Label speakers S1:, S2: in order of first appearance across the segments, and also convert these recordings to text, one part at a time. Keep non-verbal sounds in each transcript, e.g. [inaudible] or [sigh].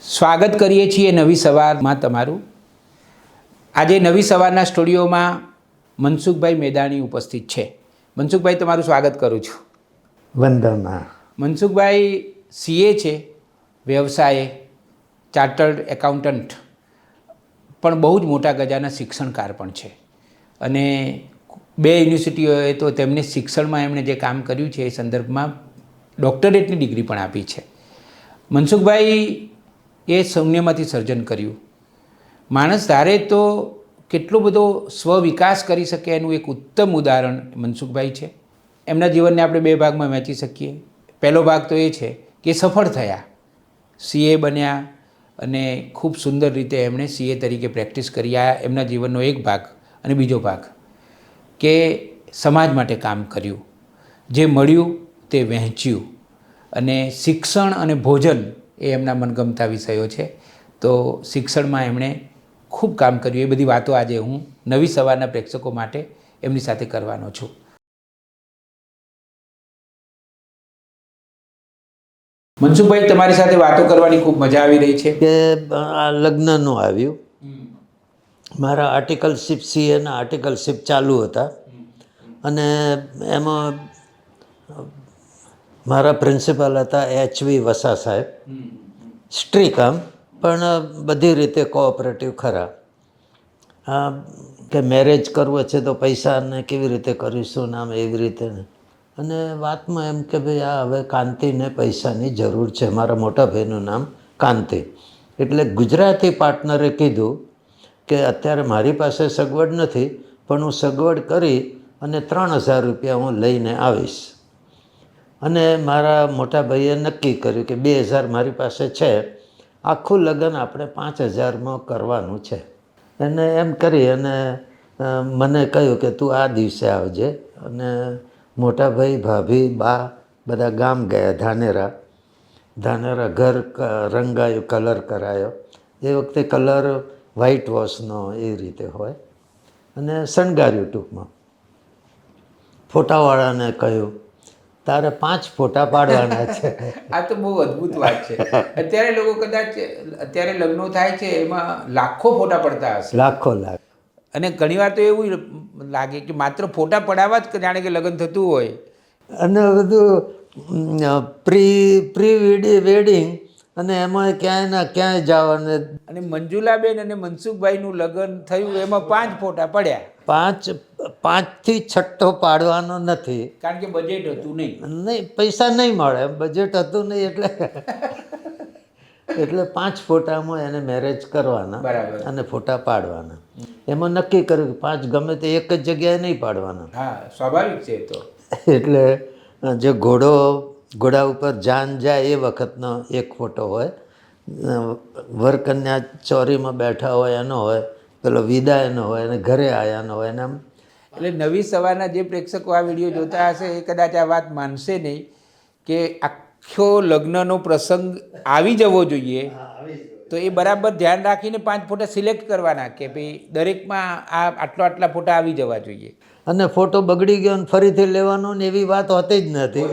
S1: સ્વાગત કરીએ છીએ નવી સવારમાં તમારું. આજે નવી સવારના સ્ટુડિયોમાં મનસુખભાઈ મેદાણી ઉપસ્થિત છે. મનસુખભાઈ તમારું સ્વાગત કરું છું.
S2: વંદના.
S1: મનસુખભાઈ સીએ છે વ્યવસાયે ચાર્ટર્ડ એકાઉન્ટન્ટ પણ બહુ જ મોટા ગજાના શિક્ષણકાર પણ છે. અને બે યુનિવર્સિટીઓએ તો તેમને શિક્ષણમાં એમણે જે કામ કર્યું છે એ સંદર્ભમાં ડૉક્ટરેટની ડિગ્રી પણ આપી છે. મનસુખભાઈ એ શૂન્યમાંથી સર્જન કર્યું. માણસ ધારે તો કેટલો બધો સ્વવિકાસ કરી શકે એનું એક ઉત્તમ ઉદાહરણ મનસુખભાઈ છે. એમના જીવનને આપણે બે ભાગમાં વહેંચી શકીએ. પહેલો ભાગ તો એ છે કે સફળ થયા. સીએ બન્યા અને ખૂબ સુંદર રીતે એમણે સીએ તરીકે પ્રેક્ટિસ કરી. આ એમના જીવનનો એક ભાગ અને બીજો ભાગ કે સમાજ માટે કામ કર્યું. જે મળ્યું તે વહેંચ્યું. અને શિક્ષણ અને ભોજન એ એમના મનગમતા વિષયો છે. તો શિક્ષણમાં એમણે ખૂબ કામ કર્યું. એ બધી વાતો આજે હું નવી સવારના પ્રેક્ષકો માટે એમની સાથે કરવાનો છું. મનસુખભાઈ તમારી સાથે વાતો કરવાની ખૂબ મજા આવી રહી છે.
S2: કે આ લગ્નનું આવ્યું. મારા આર્ટિકલશીપ સીએના આર્ટિકલશીપ ચાલુ હતા. અને એમાં મારા પ્રિન્સિપાલ હતા એચવી વસા સાહેબ. સ્ટ્રીક આમ, પણ બધી રીતે કોઓપરેટિવ ખરા. કે મેરેજ કરવો છે તો પૈસાને કેવી રીતે કરીશું ને આમ એવી રીતે અને વાતમાં એમ કે ભાઈ, આ હવે કાંતિને પૈસાની જરૂર છે, મારા મોટા ભાઈનું નામ કાંતિ. એટલે ગુજરાતી પાર્ટનરે કીધું કે અત્યારે મારી પાસે સગવડ નથી, પણ હું સગવડ કરી અને ત્રણ હજાર રૂપિયા હું લઈને આવીશ. અને મારા મોટા ભાઈએ નક્કી કર્યું કે બે હજાર મારી પાસે છે. આખું લગ્ન આપણે પાંચ હજારમાં કરવાનું છે. અને એમ કરી અને મને કહ્યું કે તું આ દિવસે આવજે. અને મોટા ભાઈ ભાભી બા બધા ગામ ગયા ધાનેરા. ધાનેરા ઘર રંગાયું, કલર કરાયો. એ વખતે કલર વ્હાઈટ વોશનો એ રીતે હોય. અને શણગાર્યું ટૂંકમાં. ફોટાવાળાને કહ્યું તારે પાંચ ફોટા પાડવાના છે. [laughs]
S1: આ તો બહુ અદ્ભુત વાત છે. અત્યારે લોકો કદાચ અત્યારે લગ્નો થાય છે એમાં લાખો ફોટા પડતા હશે.
S2: લાખો લાખ.
S1: અને ઘણીવાર તો એવું લાગે કે માત્ર ફોટા પડાવવા જ જાણે કે લગ્ન થતું હોય.
S2: અને બધું પ્રી પ્રી વેડી વેડિંગ અને એમાં ક્યાંય ના ક્યાંય જવાને.
S1: અને મંજુલાબેન અને મનસુખભાઈનું લગ્ન થયું એમાં પાંચ ફોટા પડ્યા.
S2: પાંચ પાંચથી છઠ્ઠો પાડવાનો નથી.
S1: કારણ કે બજેટ હતું નહીં.
S2: નહીં પૈસા નહીં મળે બજેટ હતું નહીં એટલે એટલે પાંચ ફોટામાં એને મેરેજ કરવાના અને ફોટા પાડવાના. એમાં નક્કી કર્યું કે પાંચ ગમે તે એક જ જગ્યાએ નહીં પાડવાના.
S1: હા સ્વાભાવિક છે તો.
S2: એટલે જે ઘોડો ઘોડા ઉપર જાન જાય એ વખતનો એક ફોટો હોય. વરકન્યા ચોરીમાં બેઠા હોય એનો હોય પેલો વિદાયનો હોય અને ઘરે આવ્યાનો હોય એને આમ
S1: એટલે નવી સવારના જે પ્રેક્ષકો આ વીડિયો જોતા હશે એ કદાચ આ વાત માનશે નહીં કે આખો લગ્નનો પ્રસંગ આવી જવો જોઈએ. તો એ બરાબર ધ્યાન રાખીને પાંચ ફોટા સિલેક્ટ કરવાના કે ભાઈ દરેકમાં આ આટલા આટલા ફોટા આવી જવા જોઈએ.
S2: અને ફોટો બગડી ગયો ને ફરીથી લેવાનો ને એવી વાત હોતી જ નથી.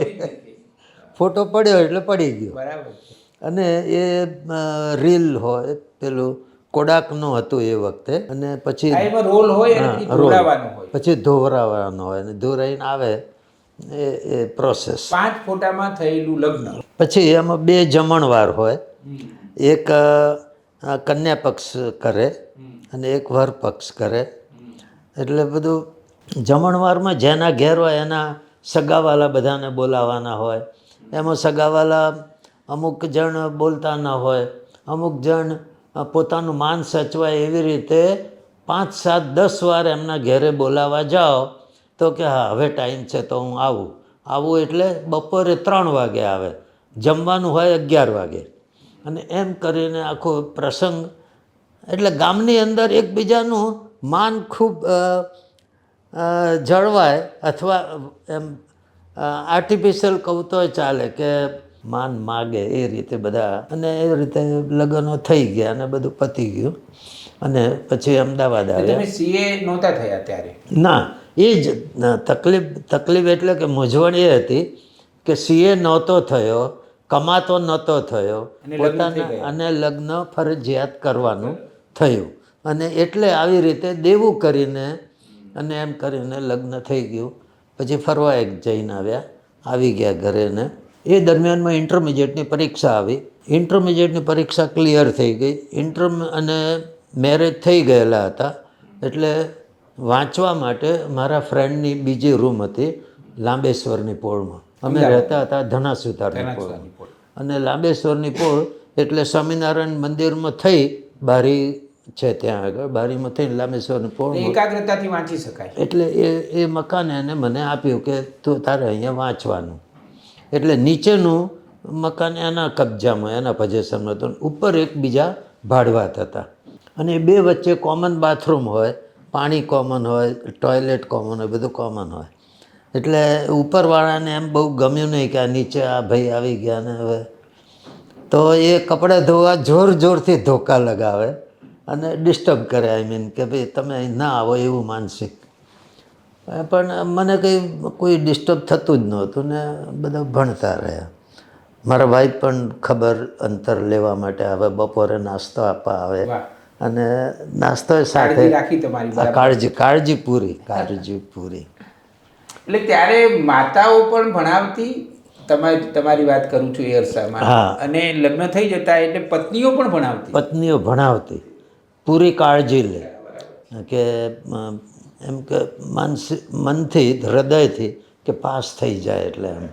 S2: ફોટો પડ્યો એટલે પડી ગયો.
S1: બરાબર
S2: અને એ રીલ હોય પેલું કોડાકનું હતું એ વખતે અને પછી
S1: રોલ હોય પછી
S2: હા,
S1: હોય.
S2: પછી ધોવરાવાનો હોય અને ધોરાઈને આવે એ એ પ્રોસેસ
S1: પાંચ ફોટામાં થયેલું લગ્ન.
S2: પછી એમાં બે જમણવાર હોય. એક કન્યા પક્ષ કરે અને એક વર પક્ષ કરે. એટલે બધું જમણવારમાં જેના ઘેર હોય એના સગાવાલા બધાને બોલાવાના હોય. એમાં સગાવાલા અમુક જણ બોલતા ન હોય અમુક જણ પોતાનું માન સચવાય એવી રીતે પાંચ, સાત, દસ વાર એમના ઘેરે બોલાવા જાઓ તો કે, હા, હવે ટાઈમ છે તો હું આવું. આવું એટલે બપોરે ત્રણ વાગે આવે, જમવાનું હોય અગિયાર વાગે. અને એમ કરીને આખો પ્રસંગ, એટલે ગામની અંદર એકબીજાનું માન ખૂબ જળવાય અથવા એમ આર્ટિફિશિયલ કહું તોય ચાલે કે માન માગે એ રીતે બધા અને એ રીતે લગ્નો થઈ ગયા અને બધું પતી ગયું. અને પછી અમદાવાદ આવ્યા.
S1: સીએ નહોતા થયા ત્યારે?
S2: ના એ જ તકલીફ તકલીફ એટલે કે મૂંઝવણ એ હતી કે સીએ નહોતો થયો કમાતો નહોતો થયો પોતાના અને લગ્ન ફરજિયાત કરવાનું થયું. અને એટલે આવી રીતે દેવું કરીને અને એમ કરીને લગ્ન થઈ ગયું. પછી ફરવા એક જઈને આવ્યા. આવી ગયા ઘરે ને. એ દરમિયાનમાં ઇન્ટરમીડિયેટની પરીક્ષા આવી. ઇન્ટરમીડિયેટની પરીક્ષા ક્લિયર થઈ ગઈ. ઇન્ટર અને મેરેજ થઈ ગયેલા હતા. એટલે વાંચવા માટે મારા ફ્રેન્ડની બીજી રૂમ હતી લાંબેશ્વરની પોળમાં. અમે રહેતા હતા ધનાસુતારની પોળ. અને લાંબેશ્વરની પોળ એટલે સ્વામિનારાયણ મંદિરમાં થઈ બારી છે ત્યાં આગળ. બારીમાં થઈને લાંબેશ્વરની પોળ
S1: એકાગ્રતાથી વાંચી શકાય.
S2: એટલે એ એ મકાને એને મને આપ્યું કે તું તારે અહીંયા વાંચવાનું. એટલે નીચેનું મકાન એના કબજામાં, એના પજેશનમાં હતું. ઉપર એક બીજા ભાડવાત હતા અને બે વચ્ચે કોમન બાથરૂમ હોય, પાણી કોમન હોય ટોયલેટ કોમન હોય, બધું કોમન હોય. એટલે ઉપરવાળાને એમ બહુ ગમ્યું નહીં કે આ નીચે આ ભાઈ આવી ગયા ને હવે. તો એ કપડાં ધોવા જોર જોરથી ધોકા લગાવે અને ડિસ્ટર્બ કરે આઈ મીન કે ભાઈ તમે અહીં ના આવો એવું માનસિક. પણ મને કંઈ કોઈ ડિસ્ટર્બ થતું જ નહોતું ને બધા ભણતા રહ્યા. મારા ભાઈ પણ ખબર અંતર લેવા માટે આવે બપોરે નાસ્તો આપવા આવે અને નાસ્તો સાથે
S1: કાળજી.
S2: કાળજી પૂરી કાળજી પૂરી.
S1: એટલે ત્યારે માતાઓ પણ ભણાવતી તમારી તમારી વાત કરું છું એ અરસામાં.
S2: હા.
S1: અને લગ્ન થઈ જતા એટલે પત્નીઓ પણ ભણાવતી?
S2: પત્નીઓ ભણાવતી. પૂરી કાળજી લે. કે એમ કે માનસિક મનથી હૃદયથી કે પાસ થઈ જાય એટલે એમ.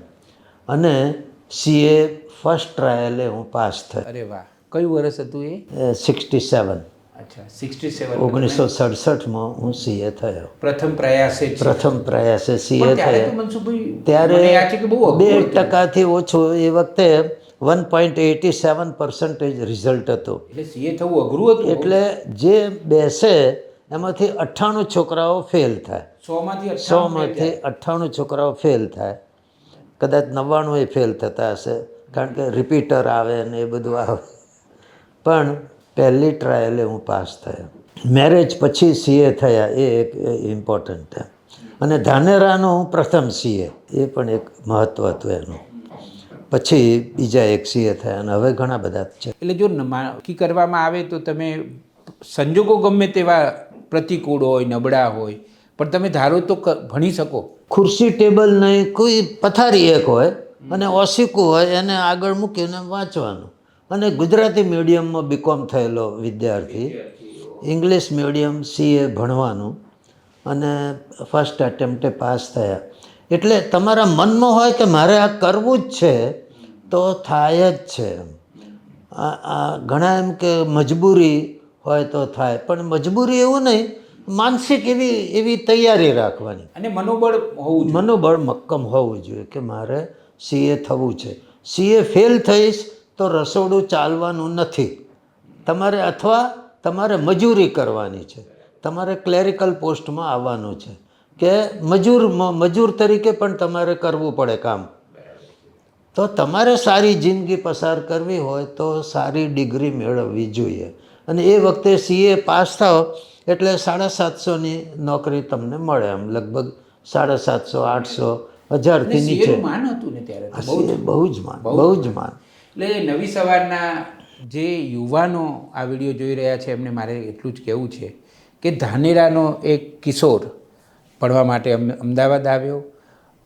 S2: અને સીએ ફર્સ્ટ ટ્રાયલે હું પાસ થયો.
S1: અરે વાહ. કયું વર્ષ હતું એ?
S2: Sixty seven.
S1: અચ્છા સિક્સટી સેવન
S2: ઓગણીસો સડસઠમાં હું સીએ થયો.
S1: પ્રથમ પ્રયાસે
S2: પ્રથમ પ્રયાસે સીએ થયો. ત્યારે બે ટકાથી ઓછું એ વખતે one point eighty seven percentage result હતું.
S1: એટલે સીએ થવું અઘરું હતું.
S2: એટલે જે બેસે એમાંથી અઠ્ઠાણું છોકરાઓ ફેલ થાય.
S1: સોમાંથી
S2: સોમાંથી અઠ્ઠાણું છોકરાઓ ફેલ થાય. કદાચ નવ્વાણું એ ફેલ થતા હશે કારણ કે રિપીટર આવે ને એ બધું આવે. પણ પહેલી ટ્રાયલે હું પાસ થયો. મેરેજ પછી સીએ થયા એ એક ઇમ્પોર્ટન્ટ છે. અને ધાનેરાનો હું પ્રથમ સીએ એ પણ એક મહત્ત્વ હતું એનું. પછી બીજા એક સીએ થયા અને હવે ઘણા બધા છે.
S1: એટલે જો નક્કી કરવામાં આવે તો તમે સંજોગો ગમે તેવા પ્રતિકૂળ હોય, નબળા હોય. પણ તમે ધારો તો ભણી શકો.
S2: ખુરશી ટેબલ નહીં, કોઈ પથારી એક હોય, અને ઓશિકું હોય, એને આગળ મૂકીને વાંચવાનું. અને ગુજરાતી મીડિયમમાં બીકોમ થયેલો વિદ્યાર્થી, ઇંગ્લિશ મીડિયમ સીએ ભણવાનું, અને ફર્સ્ટ એટેમ્પ્ટે પાસ થયા. એટલે તમારા મનમાં હોય કે મારે આ કરવું જ છે, તો થાય જ છે આ ઘણા એમ કે મજબૂરી હોય તો થાય. પણ મજબૂરી એવું નહીં માનસિક એવી એવી તૈયારી રાખવાની.
S1: અને મનોબળ હોવું
S2: મનોબળ મક્કમ હોવું જોઈએ કે મારે સીએ થવું છે. સીએ ફેલ થઈશ તો રસોડું ચાલવાનું નથી. તમારે અથવા તમારે મજૂરી કરવાની છે. તમારે ક્લેરિકલ પોસ્ટમાં આવવાનું છે કે મજૂર મજૂર તરીકે પણ તમારે કરવું પડે કામ. તો તમારે સારી જિંદગી પસાર કરવી હોય તો સારી ડિગ્રી મેળવવી જોઈએ. અને એ વખતે સીએ પાસ થાવ એટલે સાડા સાતસોની નોકરી તમને મળે એમ લગભગ સાડા સાતસો આઠસો હજારથી નીચે.
S1: માન હતું ને ત્યારે બહુ
S2: બહુ જ માન બહુ જ માન.
S1: એટલે નવી સવારના જે યુવાનો આ વીડિયો જોઈ રહ્યા છે એમને મારે એટલું જ કહેવું છે કે ધાનેરાનો એક કિશોર ભણવા માટે અમ- અમદાવાદ આવ્યો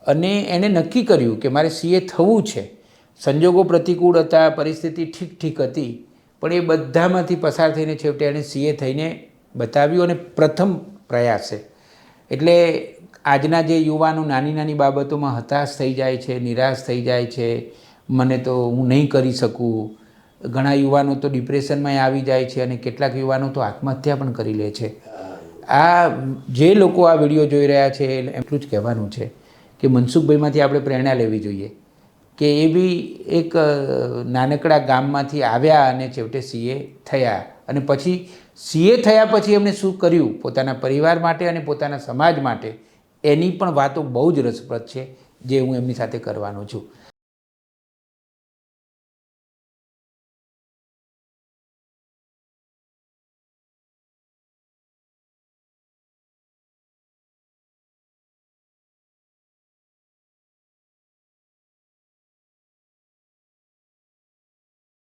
S1: અને એણે નક્કી કર્યું કે મારે સીએ થવું છે. સંજોગો પ્રતિકૂળ હતા પરિસ્થિતિ ઠીક ઠીક હતી. પણ એ બધામાંથી પસાર થઈને છેવટે એણે સીએ થઈને બતાવ્યું અને પ્રથમ પ્રયાસે એટલે આજના જે યુવાનો નાની નાની બાબતોમાં હતાશ થઈ જાય છે, નિરાશ થઈ જાય છે, મને તો હું નહીં કરી શકું. ઘણા યુવાનો તો ડિપ્રેશનમાં આવી જાય છે અને કેટલાક યુવાનો તો આત્મહત્યા પણ કરી લે છે. આ જે લોકો આ વીડિયો જોઈ રહ્યા છે એટલું જ કહેવાનું છે કે મનસુખભાઈમાંથી આપણે પ્રેરણા લેવી જોઈએ. કે એ બી એક નાનકડા ગામમાંથી આવ્યા અને છેવટે સીએ થયા. અને પછી સીએ થયા પછી એમણે શું કર્યું? પોતાના પરિવાર માટે અને પોતાના સમાજ માટે? એની પણ વાતો બહુ જ રસપ્રદ છે, જે હું એમની સાથે કરવાનો છું.